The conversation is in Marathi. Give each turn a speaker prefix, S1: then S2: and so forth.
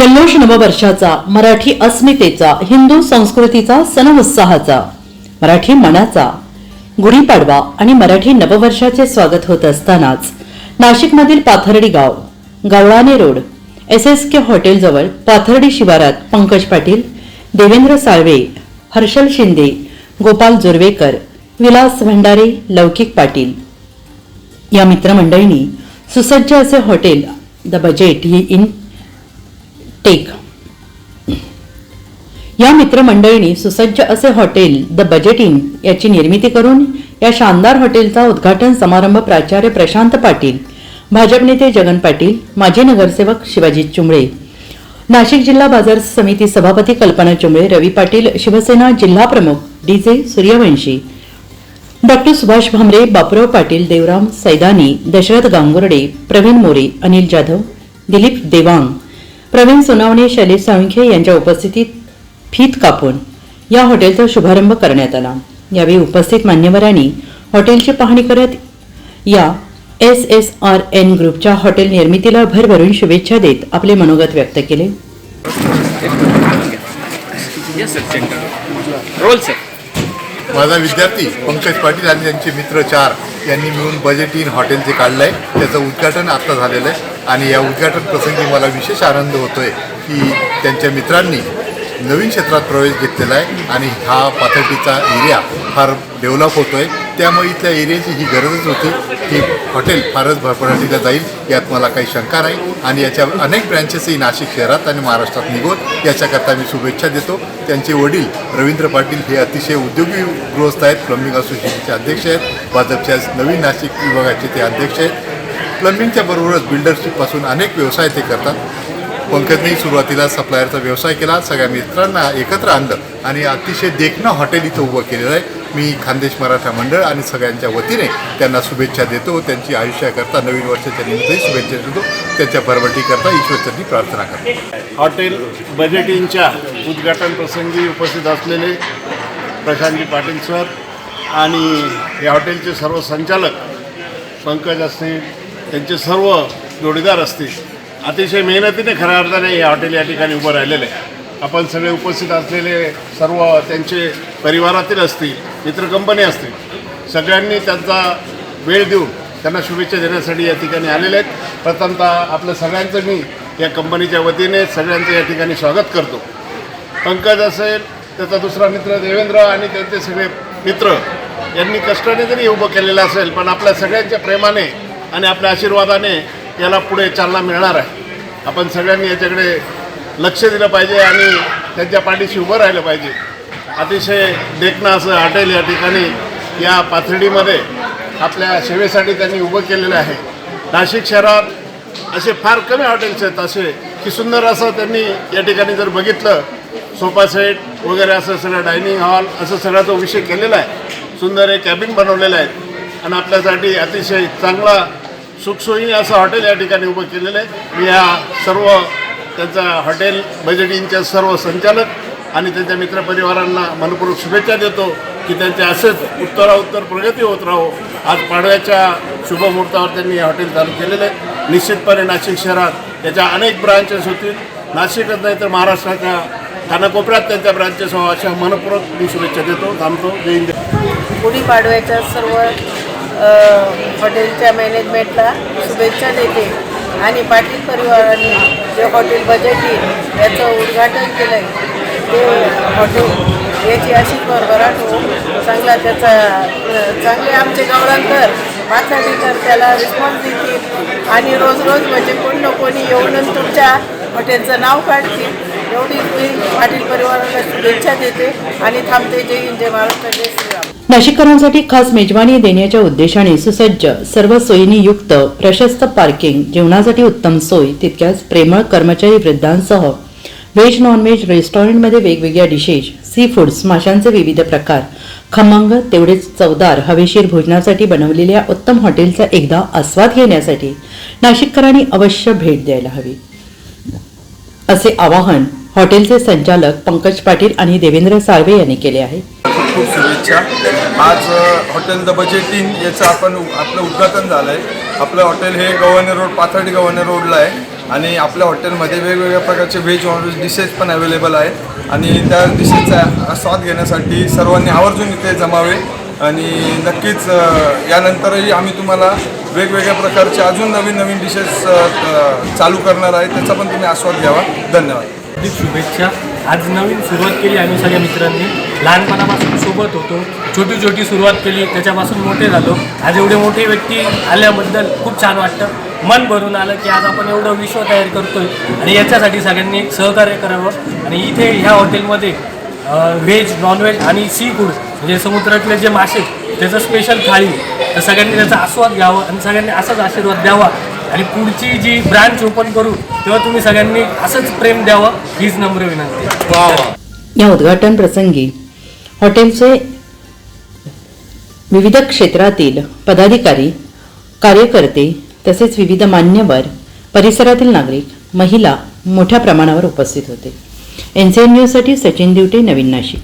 S1: जल्लोष नववर्षाचा मराठी अस्मितेचा हिंदू संस्कृतीचा सण उत्साहाचा मराठी मनाचा. गुढीपाडवा आणि मराठी नववर्षाचे स्वागत होत असतानाच नाशिकमधील पाथर्डी गाव गवळाने रोड एस एस के हॉटेलजवळ पाथर्डी शिवारात पंकज पाटील देवेंद्र साळवे हर्षल शिंदे गोपाल जोरवेकर विलास भंडारे लौकिक पाटील. या मित्रमंडळींनी सुसज्ज असे हॉटेल द बजेट ही इन एक या मित्रमंडळींनी सुसज्ज असे हॉटेल द बजेट इन याची निर्मिती करून या शानदार हॉटेलचा उद्घाटन समारंभ प्राचार्य प्रशांत पाटील भाजप नेते जगन पाटील माजी नगरसेवक शिवाजी चुंबळे नाशिक जिल्हा बाजार समिती सभापती कल्पना चुंबळे रवी पाटील शिवसेना जिल्हा प्रमुख D J Suryavanshi doctor Subhash Bhamre Baparao Patil Devram Saidani Dashrath Gangurde Pravin More Anil Jadhav Dilip Devang Pravin Sonawane Shailesh Salunkhe यांच्या उपस्थितीत फीत कापून या हॉटेलचा शुभारंभ करण्यात आला. यावेळी उपस्थित मान्यवरांनी हॉटेलची पाहणी करत या एस एस आर एन ग्रुपच्या हॉटेल निर्मितीला भरभरून शुभेच्छा देत आपले मनोगत व्यक्त केले.
S2: माझा विद्यार्थी पंकज पाटील आणि त्यांचे मित्र चार यांनी मिळून बजेट इन हॉटेल जे काढलं आहे त्याचं उद्घाटन आता झालेलं आहे. आणि या उद्घाटन प्रसंगी मला विशेष आनंद होतो आहे की त्यांच्या मित्रांनी नवीन क्षेत्रात प्रवेश घेतलेला आहे. आणि हा पाथर्टीचा एरिया फार डेव्हलप होतो आहे त्यामुळे इथल्या एरियाची ही गरजच होती. ही हॉटेल फारच भरभराटीला जाईल यात मला काही शंका नाही. आणि याच्या अनेक ब्रँचेसही नाशिक शहरात आणि महाराष्ट्रात निघोत याच्याकरता मी शुभेच्छा देतो. त्यांचे वडील रवींद्र पाटील हे अतिशय उद्योगी गृहस्थ आहेत. प्लंबिंग असोसिएशनचे अध्यक्ष आहेत. भाजपच्या नवीन नाशिक विभागाचे ते अध्यक्ष आहेत. प्लंबिंगच्या बरोबरच बिल्डरशिपपासून अनेक व्यवसाय ते करतात. पंकजनेही सुरुवातीला सप्लायरचा व्यवसाय केला. सगळ्या मित्रांना एकत्र आणलं आणि अतिशय देखणं हॉटेल इथं उभं केलेलं आहे. मी खानदेश मराठा मंडळ आणि सगळ्यांच्या वतीने त्यांना शुभेच्छा देतो. त्यांची आयुष्याकरता नवीन वर्षाच्या निमित्तही शुभेच्छा देतो. त्यांच्या भरभटीकरता ईश्वरचरणी प्रार्थना करतो.
S3: हॉटेल बजेटिंगच्या उद्घाटन प्रसंगी उपस्थित असलेले प्रशांतजी पाटील सर आणि या हॉटेलचे सर्व संचालक पंकज असतील त्यांचे सर्व जोडीदार असतील अतिशय मेहनतीने खऱ्या अर्थाने हे हॉटेल या ठिकाणी उभं राहिलेलं आहे. आपण सगळे उपस्थित असलेले सर्व त्यांचे परिवारातील असतील मित्र कंपनी असतील सगळ्यांनी त्यांचा वेळ देऊन त्यांना शुभेच्छा देण्यासाठी या ठिकाणी आलेले आहेत. प्रथमतः आपल्या सगळ्यांचं मी या कंपनीच्या वतीने सगळ्यांचं या ठिकाणी स्वागत करतो. पंकज असेल त्याचा दुसरा मित्र देवेंद्र आणि त्यांचे सगळे मित्र यांनी कष्टाने जरी उभं केलेलं असेल पण आपल्या सगळ्यांच्या प्रेमाने आणि आपल्या आशीर्वादाने याला पुढे चालना मिळणार आहे. आपण सगळ्यांनी याच्याकडे लक्ष दिलं पाहिजे आणि त्यांच्या पाठीशी उभं राहिलं पाहिजे. अतिशय देखणं असं हॉटेल या ठिकाणी या पाथर्डीमध्ये आपल्या सेवेसाठी त्यांनी उभं केलेलं आहे. नाशिक शहरात असे फार कमी हॉटेल्स आहेत असे की सुंदर असं त्यांनी या ठिकाणी जर बघितलं सोफा सेट वगैरे असं सगळं डायनिंग हॉल असं सगळा तो विषय केलेला आहे. सुंदर एक कॅबिन बनवलेलं आहे आणि आपल्यासाठी अतिशय चांगला सुखसोयी असं हॉटेल या ठिकाणी उभं केलेलं आहे. मी या सर्व त्यांचा हॉटेल बजेट इनच्या सर्व संचालक आणि त्यांच्या मित्रपरिवारांना मनपूर्वक शुभेच्छा देतो की त्यांचे असेच उत्तराउत्तर प्रगती होत राहो. आज पाडव्याच्या शुभमुहूर्तावर त्यांनी हे हॉटेल चालू केलेलं आहे. निश्चितपणे नाशिक शहरात त्याच्या अनेक ब्रांचेस होतील. नाशिकच नाही तर महाराष्ट्राच्या कानाकोपऱ्यात त्यांच्या ब्रांचेस व्हावं अशा मनपूर्वक मी शुभेच्छा देतो थांबतो. जय हिंद.
S4: गुढीपाडव्याच्या सर्व हॉटेलच्या मॅनेजमेंटला शुभेच्छा देते. आणि पाटील परिवाराने जे हॉटेल बजेट याचं उद्घाटन केलं आहे ते हॉटेल याची अशी भरभराट होऊन चांगला त्याचा चांगले आमचे गवळणकर माथाडीकर त्याला रिस्पॉन्स देतील. आणि रोज रोज म्हणजे कोण ना कोणी येऊन तुमच्या हॉटेलचं नाव काढतील. मी पाटील परिवाराला शुभेच्छा देते आणि थांबते. जय हिंद जय महाराष्ट्र जय श्रीराम.
S1: नाशिककरांसाठी खास मेजवानी देण्याच्या उद्देशाने सुसज्ज सर्व सोयींनी युक्त प्रशस्त पार्किंग जेवणासाठी उत्तम सोय तितक्याच प्रेमळ कर्मचारी वृद्धांसह व्हेज नॉनव्हेज रेस्टॉरंटमध्ये वेगवेगळ्या डिशेस सी फूड्स माशांचे विविध प्रकार खमंग तेवढेच चवदार हवेशीर भोजनासाठी बनवलेल्या उत्तम हॉटेलचा एकदा आस्वाद घेण्यासाठी नाशिककरांनी अवश्य भेट द्यायला हवी. असे आवाहन हॉटेलचे संचालक पंकज पाटील आणि देवेंद्र साळवे यांनी केले आहे.
S5: खूप खूप शुभेच्छा. आज हॉटेल द बजेट इन याचं आपण उ- आपलं उद्घाटन झालं आहे आपलं हॉटेल हे गव्हर्नर रोड पाथर्डी गव्हर्नर रोडला आहे. आणि आपल्या हॉटेलमध्ये वेगवेगळ्या प्रकारचे व्हेज नॉनव्हेज डिशेस पण अवेलेबल आहेत. आणि त्या डिशेसचा स्वाद घेण्यासाठी सर्वांनी आवर्जून इथे जमावे. आणि नक्कीच यानंतरही आम्ही तुम्हाला वेगवेगळ्या प्रकारचे अजून नवीन नवीन डिशेस चालू करणार आहे. त्याचा पण तुम्ही आस्वाद घ्यावा. धन्यवाद.
S6: हार्दिक शुभेच्छा. आज नवीन सुरुवात केली आम्ही सगळ्या मित्रांनी. लहानपणापासून सोबत होतो. छोटी छोटी सुरुवात केली. त्याच्यापासून मोठे झालो. आज एवढे मोठे व्यक्ती आल्याबद्दल खूप छान वाटतं. मन भरून आलं की आज आपण एवढं विश्व तयार करतोय. आणि याच्यासाठी सगळ्यांनी एक सहकार्य करावं. आणि इथे ह्या हॉटेलमध्ये व्हेज नॉनव्हेज आणि सी फूड म्हणजे समुद्रातले जे मासे त्याचं स्पेशल थाळी. तर सगळ्यांनी त्याचा आस्वाद घ्यावा आणि सगळ्यांनी असाच आशीर्वाद द्यावा. आणि पुढची जी ब्रांच ओपन करू तेव्हा तुम्ही सगळ्यांनी असंच प्रेम द्यावं हीच नम्र विनंती.
S1: या उद्घाटन प्रसंगी हॉटेलचे विविध क्षेत्रातील पदाधिकारी कार्यकर्ते तसेच विविध मान्यवर परिसरातील नागरिक महिला मोठ्या प्रमाणावर उपस्थित होते. एन सी एन न्यूजसाठी सचिन दिवटे नवीन नाशिक.